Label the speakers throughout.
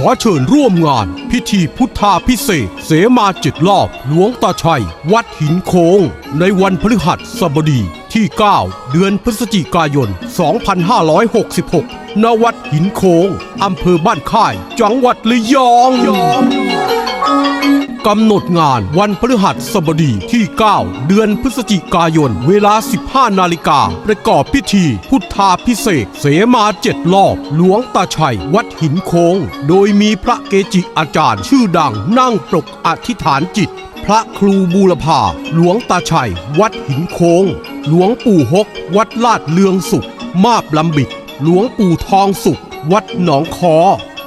Speaker 1: ขอเชิญร่วมงาน พิธีพุทธาพิเศษเสมาจิตรอบหลวงตาชัย วัดหินโคงในวันพฤหัสบดีที่ 9 เดือนพฤศจิกายน 2566 ณ วัดหินโคงอำเภอบ้านค่าย จังหวัดระยอง กำหนดงานวันพฤหัสบดีที่ 9 เดือนพฤศจิกายน เวลา 15 นาฬิกา ประกอบพิธี พุทธาพิเศษ เสมาเจ็ดรอบ หลวงตาชัย วัดหินโคง โดยมีพระเกจิอาจารย์ชื่อดังนั่งปรกอธิษฐานจิต พระครูบูรพา หลวงตาชัย วัดหินโคง หลวงปู่ฮกวัดลาดเลืองสุข มาบลำบิด หลวงปู่ทองสุข วัดหนองคอ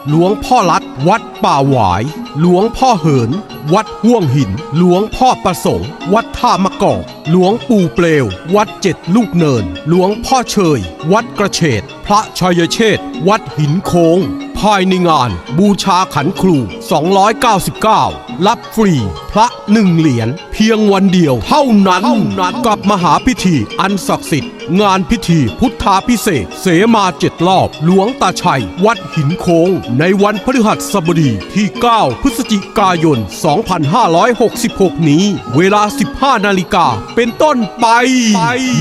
Speaker 1: หลวงพ่อลัด วัดป่าหวาย หลวงพ่อเหิน วัดห่วงหิน หลวงพ่อประสงค์ วัดท่ามะกอก หลวงปู่เปลว วัดเจ็ดลูกเนิน หลวงพ่อเชย วัดกระเฉดพระชัยเชษวัดหินโคง ภายในงาน บูชาขันครู 299 รับฟรี พระหนึ่งเหรียญเพียงวันเดียว เท่านั้นกับมหาพิธีอันศักดิ์สิทธิ์ งานพิธีพุทธาพิเศษกเสมาเจ็ดรอบ หลวงตาชัย วัดหินโคงในวันพฤหัสบดีที่ 9 พฤศจิกายน 2566 นี้ เวลา 15 นาฬิกา เป็นต้นไป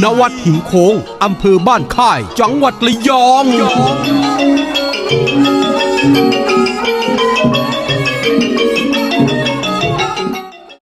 Speaker 1: ณวัดหินโคงอำเภอบ้านค่าย จังหวัดระยอง thank you.